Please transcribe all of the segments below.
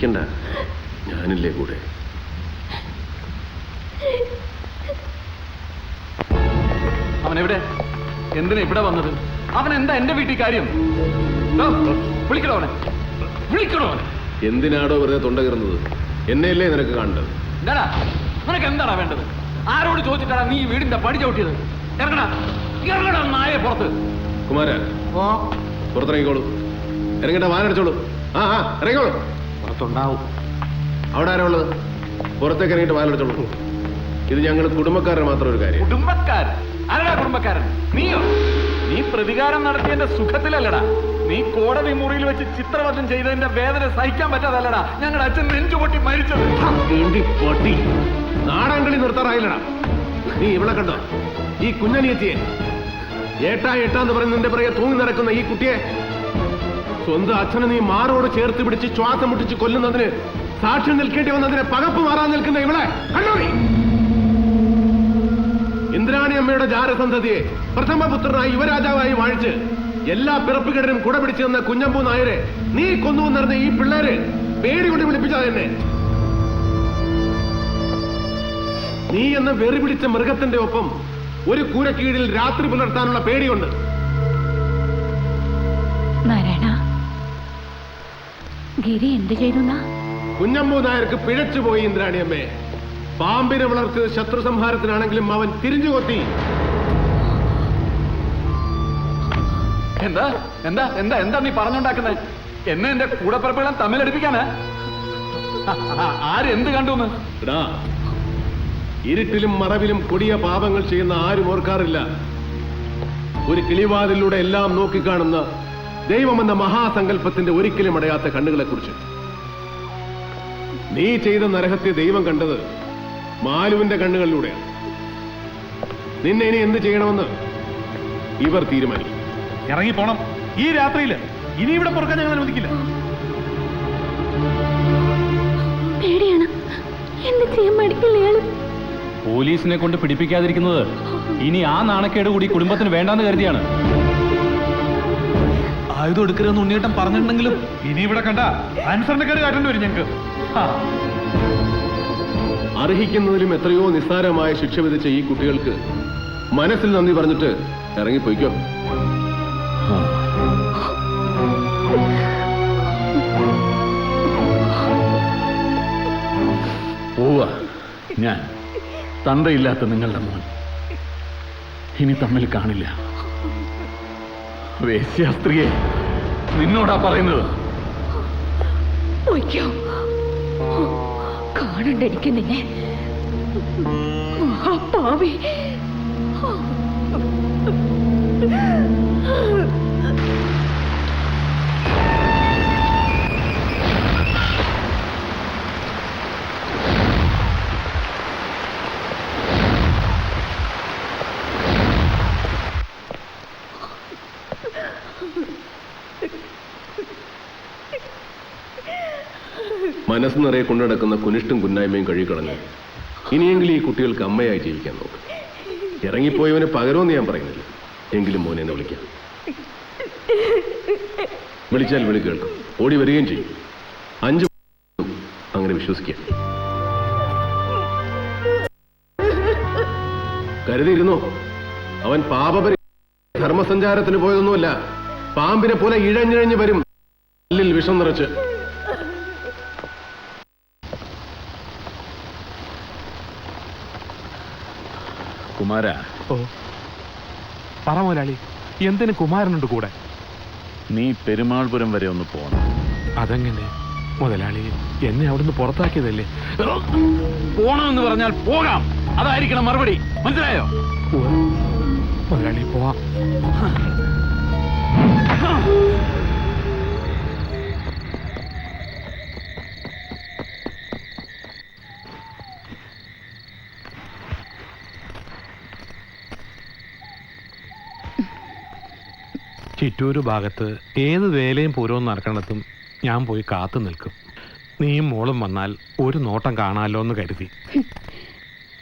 പേടിക്കണ്ട ഞാനില്ലേ കൂടെ? അവൻ എവിടെ എന്തിനാ ഇവിടെ വന്നത്? അവൻ എന്താ എന്റെ വീട്ടിൽ കാര്യം? വിളിക്കണോ അവനെ. വിളിക്കണോ അവനെ. എന്തിനാടോ വെറുതെ തൊണ്ട കയറുന്നത് എന്നെയല്ലേ നിനക്ക് കാണേണ്ടത്? എന്താടാ നിനക്ക് എന്താടാ വേണ്ടത്? ആരോട് ചോദിച്ചിട്ടാണ് നീ ഈ വീടിന്റെ പടി ചവിട്ടിയത്? ഇറങ്ങടാ ഇറങ്ങടാ നായെ പുറത്ത്. കുമാര ഓ. പുറത്തിറങ്ങിക്കോളൂ. ഇറങ്ങിട്ട വാനടിച്ചോളൂ. ആ ആ ഇറങ്ങിക്കോളൂ. പുറത്തുണ്ടാവും അവിടെ ആരാ ഉള്ളത്? പുറത്തേക്ക് ഇറങ്ങിയിട്ട് വാലെടുത്തോളൂ ഇത് ഞങ്ങൾ കുടുംബക്കാരന് മാത്രം ഒരു കാര്യം. കുടുംബക്കാരൻ? ആരടാ കുടുംബക്കാരൻ? നീയോ? നീ പ്രതികാരം നടത്തിയതിന്റെ സുഖത്തിലല്ലടാ. നീ കോടതി മുറിയിൽ വെച്ച് ചിത്രവധം ചെയ്തതിന്റെ വേദന സഹിക്കാൻ പറ്റാതല്ലടാ. ഞങ്ങളുടെ അച്ഛൻ നെഞ്ചു പൊട്ടി മരിച്ചത്. വേണ്ടി പൊട്ടി? നാടൻകളി നിർത്താറായില്ലടാ. നീ ഇവിടെ കണ്ടോ? ഈ കുഞ്ഞനിയെത്തിയെ. ഏട്ടാ ഏട്ടാന്ന് പറഞ്ഞ് നിന്റെ പിറകെ തൂങ്ങി നടക്കുന്ന ഈ കുട്ടിയെ സ്വന്തം അച്ഛനെ നീ മാറോട് ചേർത്ത് പിടിച്ച് ശ്വാസം മുട്ടിച്ച് കൊല്ലുന്നതിന് സാക്ഷ്യം നിൽക്കേണ്ടി വന്നതിന് പകപ്പ് മാറാൻ നിൽക്കുന്ന ഇവളെ. കണ്ടോ നീ ഇന്ദ്രാണി അമ്മയുടെ ജാരസന്തതിയെ പ്രഥമ പുത്രനായി യുവരാജാവായി വാഴിച്ച് എല്ലാ പിറപ്പുകേടനും കുട പിടിച്ചു തന്ന കുഞ്ഞമ്പൂ നായരെ നീ കൊന്നു നിറഞ്ഞ ഈ പിള്ളേര് പേടി കൊണ്ട് വിളിപ്പിച്ചാ തന്നെ നീ എന്ന വെറി പിടിച്ച മൃഗത്തിന്റെ ഒപ്പം ഒരു കൂരക്കീഴിൽ രാത്രി പുലർത്താനുള്ള പേടിയുണ്ട്. നാരായണ ഗിരി എന്ത് ചെയ്തു കുഞ്ഞമ്മു നായർക്ക് പിഴച്ചുപോയി ഇന്ദ്രാണിയമ്മേ. പാമ്പിനെ വളർത്തിയത് ശത്രു സംഹാരത്തിനാണെങ്കിലും അവൻ തിരിഞ്ഞു കൊത്തി. എന്താ? എന്താ? എന്താ? എന്താ നീ പറഞ്ഞുണ്ടാക്കുന്നത് എന്നെ എന്റെ കൂടപ്പിറപ്പുകളും തമ്മിലടിപ്പിക്കാനാ? ആര് എന്ത് കണ്ടു എടാ ഇരുട്ടിലും മറവിലും കൊടിയ പാപങ്ങൾ ചെയ്യുന്ന ആരും ഓർക്കാറില്ല. ഒരു കിളിവാതിലൂടെ എല്ലാം നോക്കിക്കാണുന്ന ദൈവമെന്ന മഹാസങ്കല്പത്തിന്റെ ഒരിക്കലും അടയാത്ത കണ്ണുകളെ കുറിച്ച് നീ ചെയ്ത നരഹത്യ ദൈവം കണ്ടത് മാലുവിന്റെ കണ്ണുകളിലൂടെയാണ്. നിന്നെ ഇനി എന്ത് ചെയ്യണമെന്ന് ഇവർ തീരുമാനിക്കും. ഇറങ്ങി പോണം ഈ രാത്രിയിൽ ഇനി ഇവിടെ പുറക്കാൻ ഞങ്ങൾ അനുവദിക്കില്ല. പേടിയാണ്. എന്ത് ചെയ്യാൻ പോലീസിനെ കൊണ്ട് പിടിപ്പിക്കാതിരിക്കുന്നത് ഇനി ആ നാണക്കേട് കൂടി കുടുംബത്തിന് വേണ്ടാന്ന് കരുതിയാണ്. ആയുധം എടുക്കരുതെന്ന് ഉണ്ണിയേട്ടൻ പറഞ്ഞിട്ടുണ്ടെങ്കിലും ഇനി ഇവിടെ കണ്ട അനുസരണക്കേട് കാട്ടേണ്ടി വരും ഞങ്ങൾക്ക്. അർഹിക്കുന്നതിലും എത്രയോ നിസ്സാരമായ ശിക്ഷ വിധിച്ച ഈ കുട്ടികൾക്ക് മനസ്സിൽ നന്ദി പറഞ്ഞിട്ട് ഇറങ്ങിപ്പോയിക്കോ. പോവാ ഞാൻ തന്തയില്ലാത്ത നിങ്ങളുടെ മോൻ. ഇനി തമ്മിൽ കാണില്ല. വേശ്യാസ്ത്രീയെ നിന്നോടാ പറയുന്നത്. കാണണ്ട നിന്നെ. മഹാപാവി മനസ്സ് നിറയെ കൊണ്ടു നടക്കുന്ന കുനിഷ്ടും കുന്നായ്മയും കഴുകിക്കളഞ്ഞ്. ഇനിയെങ്കിലും ഈ കുട്ടികൾക്ക് അമ്മയായി ജീവിക്കാൻ നോക്ക്. ഇറങ്ങിപ്പോയവന് പകരമെന്ന് ഞാൻ പറയുന്നില്ല. എങ്കിലും മോനെ എന്നെ വിളിക്കാം. വിളിച്ചാൽ വിളി കേൾക്കും. ഓടി വരികയും ചെയ്യും. അഞ്ച് അങ്ങനെ വിശ്വസിക്കുക കരുതിയിരുന്നോ? അവൻ പാപപരി ധർമ്മസഞ്ചാരത്തിന് പോയതൊന്നുമല്ല. പാമ്പിനെ പോലെ ഇഴഞ്ഞിഴഞ്ഞ് വരും. വിഷം നിറച്ച്. കുമാര. ഓ പറ മുതലാളി എന്തിന് കുമാരനുണ്ട് കൂടെ? നീ പെരുമാൾപുരം വരെ ഒന്ന് പോണം. അതെങ്ങനെ? മുതലാളി എന്നെ അവിടുന്ന് പുറത്താക്കിയതല്ലേ? പോണമെന്ന് പറഞ്ഞാൽ പോകാം. അതായിരിക്കണം മറുപടി. മനസ്സിലായോ. മുതലാളി പോവാം. ചിറ്റൂര് ഭാഗത്ത് ഏത് വേലയും പൂരവും നടക്കണത്തും ഞാൻ പോയി കാത്തു നിൽക്കും. നീയും മോളും വന്നാൽ ഒരു നോട്ടം കാണാമല്ലോ എന്ന് കരുതി.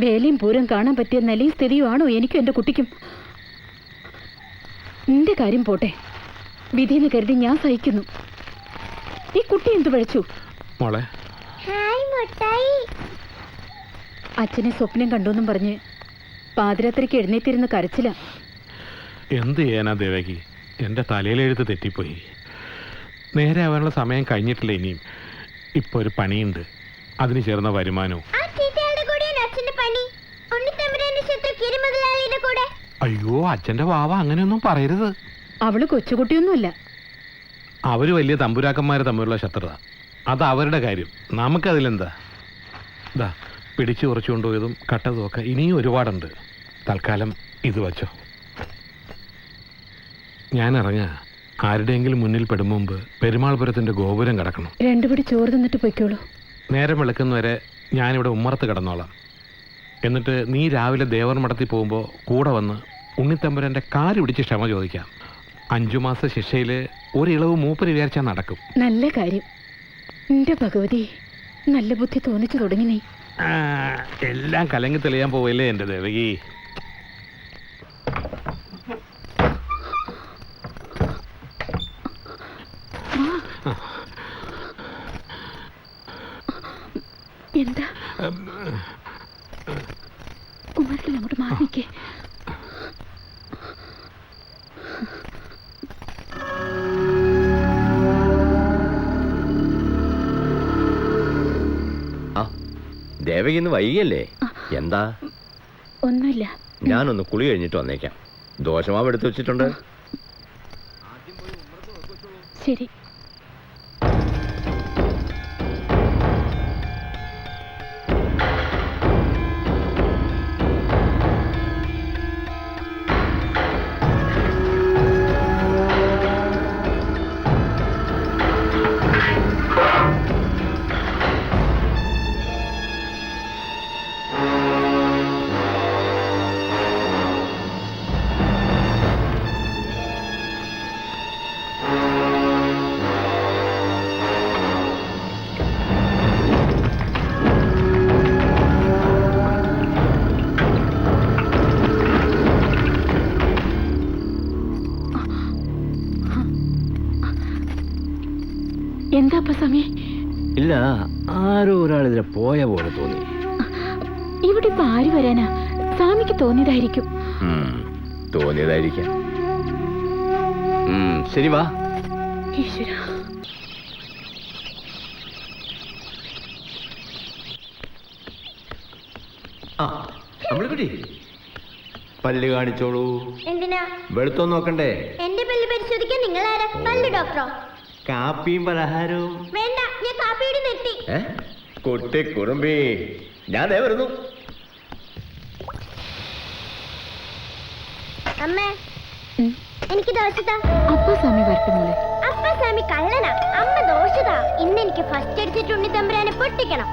വേലയും പൂരം കാണാൻ പറ്റിയ നിലയും സ്ഥിതിയുമാണോ എനിക്കും എന്റെ കുട്ടിക്കും? നിന്റെ കാര്യം പോട്ടെ. വിധിയെന്ന് കരുതി ഞാൻ സഹിക്കുന്നു. ഈ കുട്ടി എന്തു പഴിച്ചു? മോളെ. അച്ഛനെ സ്വപ്നം കണ്ടുവെന്നും പറഞ്ഞ് പാതിരാത്രിക്ക് എഴുന്നേറ്റിരുന്ന് കരച്ചില. എന്ത് ചെയ്യാനാ ദേവകി? എന്റെ തലയിലെഴുത്ത് തെറ്റിപ്പോയി. നേരെ ആവാനുള്ള സമയം കഴിഞ്ഞിട്ടില്ല ഇനിയും. ഇപ്പൊ ഒരു പണിയുണ്ട്. അതിന് ചേർന്ന വരുമാനവും. അയ്യോ അച്ഛന്റെ വാവ അങ്ങനെയൊന്നും പറയരുത്. അവൾ കൊച്ചുകുട്ടിയൊന്നുമല്ല. അവർ വലിയ തമ്പുരാക്കന്മാരെ തമ്മിലുള്ള ശത്രുത. അത് അവരുടെ കാര്യം. നമുക്കതിലെന്താ? ഇതാ പിടിച്ചു കുറച്ചുകൊണ്ടുപോയതും കട്ടതും ഒക്കെ ഇനിയും ഒരുപാടുണ്ട്. തൽക്കാലം ഇത് വച്ചോ. ഞാൻ ഇറങ്ങാ ആരുടെയെങ്കിലും മുന്നിൽ പെടും മുമ്പ് പെരുമാൾപുരത്തിന്റെ ഗോപുരം കിടക്കണം. രണ്ടുപടി ചോറ് തന്നിട്ട് പൊയ്ക്കോളൂ. നേരം വെളുക്കുന്നവരെ ഞാനിവിടെ ഉമ്മറത്ത് കിടന്നോളാം. എന്നിട്ട് നീ രാവിലെ ദേവർ മഠത്തിൽ പോകുമ്പോൾ കൂടെ വന്ന് ഉണ്ണിത്തമ്പുരന്റെ കാൽ പിടിച്ച് ക്ഷമ ചോദിക്കാം. അഞ്ചു മാസ ശിക്ഷയിൽ ഒരിളവ് മൂപ്പര് വിചാരിച്ചാൽ നടക്കും. നല്ല കാര്യം. എന്റെ ഭഗവതി നല്ല ബുദ്ധി തോന്നിച്ചു തുടങ്ങി നീ. ആ, എല്ലാം കലങ്ങി തെളിയാൻ പോവല്ലേ എന്റെ ദേവകി? എന്താ? കുമാരത്തിൽ അങ്ങോട്ട് മാറിക്കേ ആ ദേവകി ഇന്ന് വൈകിയല്ലേ? എന്താ? ഒന്നുമില്ല. ഞാനൊന്ന് കുളി കഴിഞ്ഞിട്ട് വന്നേക്കാം. ദോശമാവ് എടുത്ത് വെച്ചിട്ടുണ്ട്. ശരി. എന്താ അപ്പ ഇല്ല ആരോ ഒരാൾ ഇതിലെ പോയ പോലെ തോന്നി. ഇവിടെ ഇപ്പൊ ആര് വരാനാ? സ്വാമിക്ക് തോന്നിയതായിരിക്കും. തോന്നിയതായിരിക്കാം. ശരി വാ. ഈശ്വര. പല്ല് കാണിച്ചോളൂ. എന്തിനാ? വെളുത്തോ നോക്കണ്ടേ? എന്റെ പല്ല് പരിശോധിക്കാൻ നിങ്ങൾ ആരാ പല്ല് ഡോക്ടറോ? കാപ്പിയും പലഹാരവും. വേണ്ട ഞാൻ കാപ്പിയുടെ നിർത്തി. കൊട്ടി കുറുമ്പി. ഞാൻ ദേ വരുന്നു. അമ്മേ എനിക്ക് ദോശതാ അപ്പ സ്വാമി വരട്ടെ മോളെ. അപ്പ സ്വാമി കള്ളനാ. അമ്മ ദോശതാ ഇന്ന് എനിക്ക് ഫസ്റ്റ് അടിച്ചിട്ട് ഉണ്ണിത്തമ്പുരാനെ പൊട്ടിക്കണം.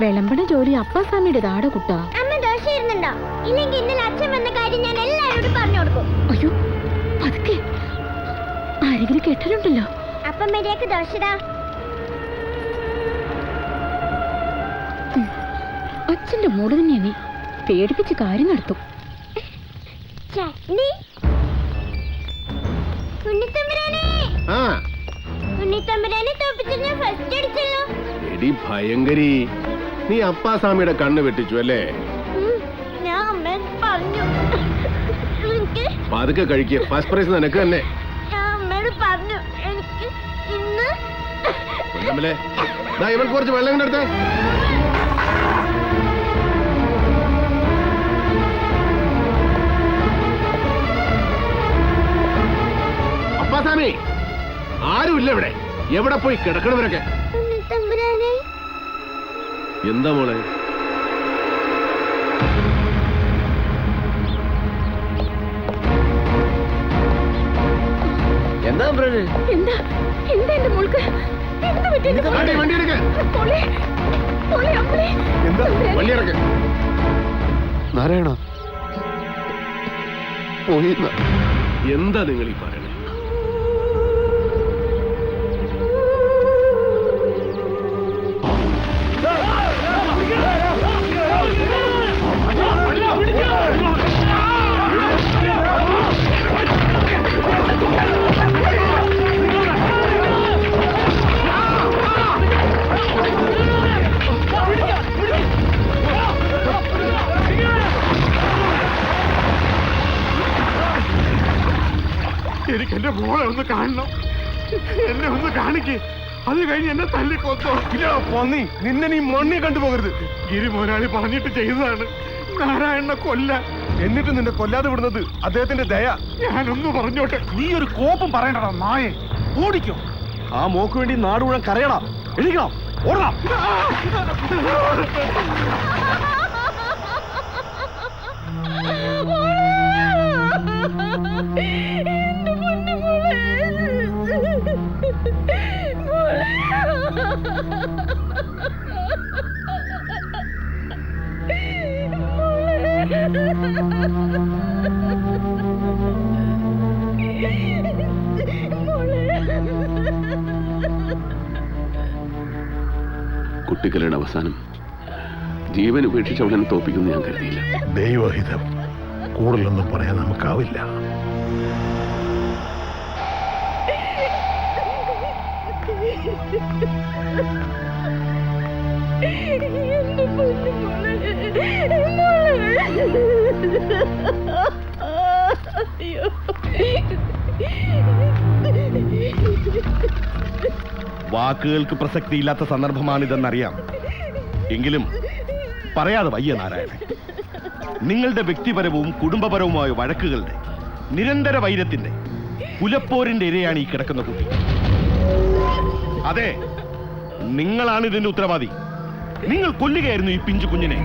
വിളമ്പണ ജോലി അപ്പ സ്വാമിയുടെ താട കുട്ടാ. അമ്മ ദോശ ഇരുന്നുണ്ടോ ഇല്ലെങ്കിൽ ഇന്നലെ അച്ഛൻ വന്ന കാര്യം ഞാൻ എല്ലാവരോടും പറഞ്ഞു കൊടുക്കും. അയ്യോ പതുക്കെ. ആരെങ്കിലും കെട്ടലുണ്ടല്ലോ. അപ്പം മര്യാദയ്ക്ക് ദോശതാ അച്ഛന്റെ മൂട് തന്നെയാ നീ. പേടിപ്പിച്ച് കാര്യം നടത്തും. ചട്നി. എടി ഭയങ്കരി. നീ അപ്പാസ്വാമിയുടെ കണ്ണ് വെട്ടിച്ചു അല്ലേ? പതുക്കെ കഴിക്കുക ഫസ്റ്റ് പ്രൈസ് നിനക്ക് തന്നെ. ദാ കുറച്ച് വെള്ളം കൊണ്ട് അപ്പാസാമി അപ്പാസ്വാമി ആരുമില്ല ഇവിടെ. എവിടെ പോയി കിടക്കണവരൊക്കെ? എന്താ മോളെ? എന്താ എന്താ? എന്താ എന്റെ മോൾക്ക്? നാരായണ. പോയിന്ന എന്താ നിങ്ങൾ ഈ പറയണേ എന്റെ മോളെ ഒന്ന് കാണണം. എന്നെ ഒന്ന് കാണിക്ക്. അത് കഴിഞ്ഞ് എന്നെ തല്ലിക്കൊത്തോ ഇല്ല പന്നി. നിന്നെ നീ മണ്ണി കണ്ടുപോകരുത്. ഗിരി മോനാളി പറഞ്ഞിട്ട് ചെയ്തതാണ്. നാരായണനെ കൊല്ല. എന്നിട്ട് നിന്നെ കൊല്ലാതെ വിടുന്നത് അദ്ദേഹത്തിന്റെ ദയ. ഞാനൊന്ന് പറഞ്ഞോട്ടെ. നീ ഒരു കോപ്പം പറയണ്ടടാ നായെ. ഓടിക്കോ. ആ മോക്ക് വേണ്ടി നാട് മുഴുവൻ കരയടാ എഴുതിക്കണം ഓടണം. കുട്ടികളുടെ അവസാനം ജീവൻ ഉപേക്ഷിച്ച് അവളെ തോപ്പിക്കുന്നു ഞാൻ കരുതിയില്ല. ദൈവഹിതം. കൂടുതലൊന്നും പറയാൻ നമുക്കാവില്ല. വാക്കുകൾക്ക് പ്രസക്തിയില്ലാത്ത സന്ദർഭമാണിതെന്നറിയാം. എങ്കിലും പറയാതെ വയ്യ നാരായണൻ. നിങ്ങളുടെ വ്യക്തിപരവും കുടുംബപരവുമായ വഴക്കുകളുടെ നിരന്തര വൈരത്തിന്റെ പുലപ്പോരിന്റെ ഇരയാണ് ഈ കിടക്കുന്ന കുട്ടി. അതെ നിങ്ങളാണ് ഇതിന്റെ ഉത്തരവാദി. നിങ്ങൾ കൊല്ലുകയായിരുന്നു ഈ പിഞ്ചു കുഞ്ഞിനെ.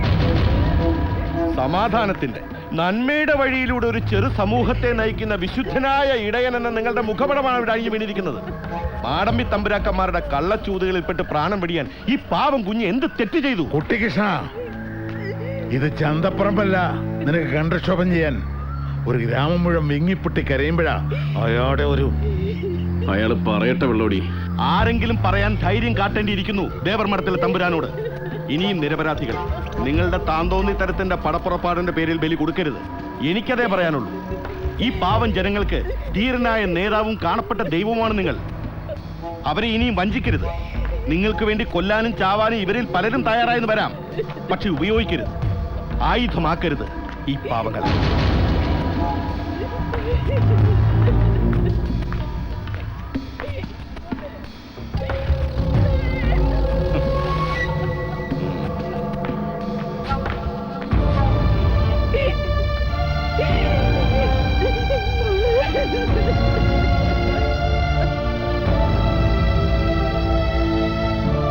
സമാധാനത്തിന്റെ നന്മയുടെ വഴിയിലൂടെ ഒരു ചെറു സമൂഹത്തെ നയിക്കുന്ന വിശുദ്ധനായ ഇടയൻ എന്ന നിങ്ങളുടെ മുഖപടമാണ് ഇവിടെ അഴിഞ്ഞു വീണിരിക്കുന്നത്. മാടമ്പി തമ്പുരാക്കന്മാരുടെ കള്ളച്ചൂതുകളിൽപ്പെട്ട് പ്രാണം പിടിയാൻ ഈ പാവം കുഞ്ഞ് എന്ത് തെറ്റ് ചെയ്തു? കുട്ടികൃഷ്ണ ഇത് ചന്തപ്പറമ്പല്ല. നിനക്ക് കണ്ടക്ഷോഭം ചെയ്യാൻ. ഒരു ഗ്രാമം മുഴുവൻ വിങ്ങിപ്പൊട്ടി കരയുമ്പോഴാ അയാളുടെ ഒരു അയാൾ പറയട്ടെ വെള്ളോടി. ആരെങ്കിലും പറയാൻ ധൈര്യം കാട്ടേണ്ടിയിരിക്കുന്നു ദേവർമഠത്തിലെ തമ്പുരാനോട്. ഇനിയും നിരപരാധികൾ. നിങ്ങളുടെ താന്തോന്നി തരത്തിന്റെ പടപ്പുറപ്പാടിന്റെ പേരിൽ ബലി കൊടുക്കരുത്. എനിക്കതേ പറയാനുള്ളൂ. ഈ പാവം ജനങ്ങൾക്ക് ധീരനായ നേതാവും കാണപ്പെട്ട ദൈവവുമാണ് നിങ്ങൾ. അവരെ ഇനിയും വഞ്ചിക്കരുത്. നിങ്ങൾക്ക് വേണ്ടി കൊല്ലാനും ചാവാനും ഇവരിൽ പലരും തയ്യാറായെന്ന് വരാം. പക്ഷെ ഉപയോഗിക്കരുത്. ആയുധമാക്കരുത് ഈ പാവങ്ങൾ.